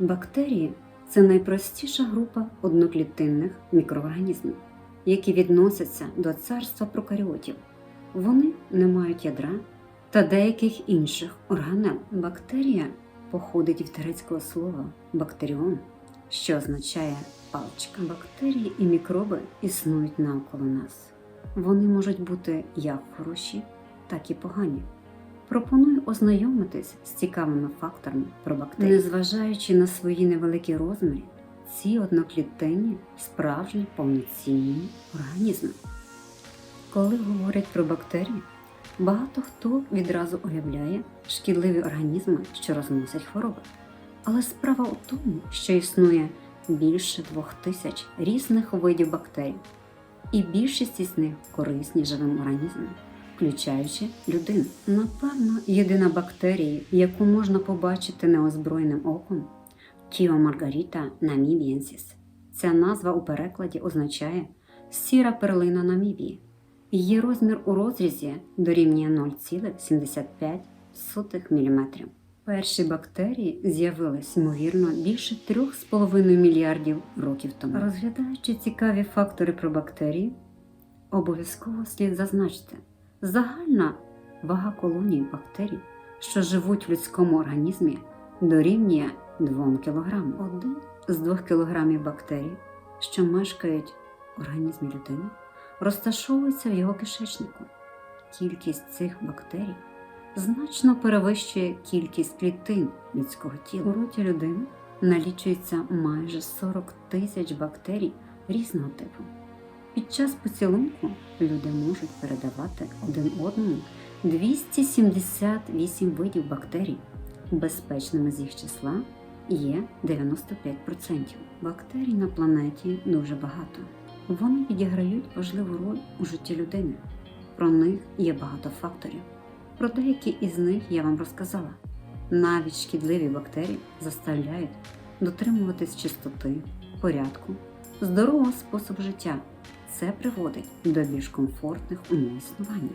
Бактерії це найпростіша група одноклітинних мікроорганізмів, які відносяться до царства прокаріотів. Вони не мають ядра та деяких інших органел. Бактерія походить від грецького слова бактеріон, що означає паличка. Бактерії і мікроби існують навколо нас. Вони можуть бути як хороші, так і погані. Пропоную ознайомитись з цікавими факторами про бактерії. Незважаючи на свої невеликі розміри, ці одноклітинні справжні повноцінні організми. Коли говорять про бактерії, багато хто відразу уявляє шкідливі організми, що розносять хвороби. Але справа у тому, що існує більше двох тисяч різних видів бактерій, і більшість із них корисні живим організмам, включаючи людину. Напевно, єдина бактерія, яку можна побачити неозброєним оком, Тіо Маргаріта намібієнсіс. Ця назва у перекладі означає сіра перлина Намібії. Її розмір у розрізі дорівнює 0,75 мм. Перші бактерії з'явились, ймовірно, більше 3,5 мільярдів років тому. Розглядаючи цікаві фактори про бактерії, обов'язково слід зазначити, загальна вага колонії бактерій, що живуть в людському організмі, дорівнює 2 кг. Один з 2 кг бактерій, що мешкають в організмі людини, розташовується в його кишечнику. Кількість цих бактерій значно перевищує кількість клітин людського тіла. У роті людини налічується майже 40 тисяч бактерій різного типу. Під час поцілунку люди можуть передавати один одному 278 видів бактерій. Безпечними з їх числа є 95%. Бактерій на планеті дуже багато. Вони відіграють важливу роль у житті людини. Про них є багато факторів. Про деякі із них я вам розказала. Навіть шкідливі бактерії заставляють дотримуватись чистоти, порядку, здорового способу життя. Це приводить до більш комфортних умов існування.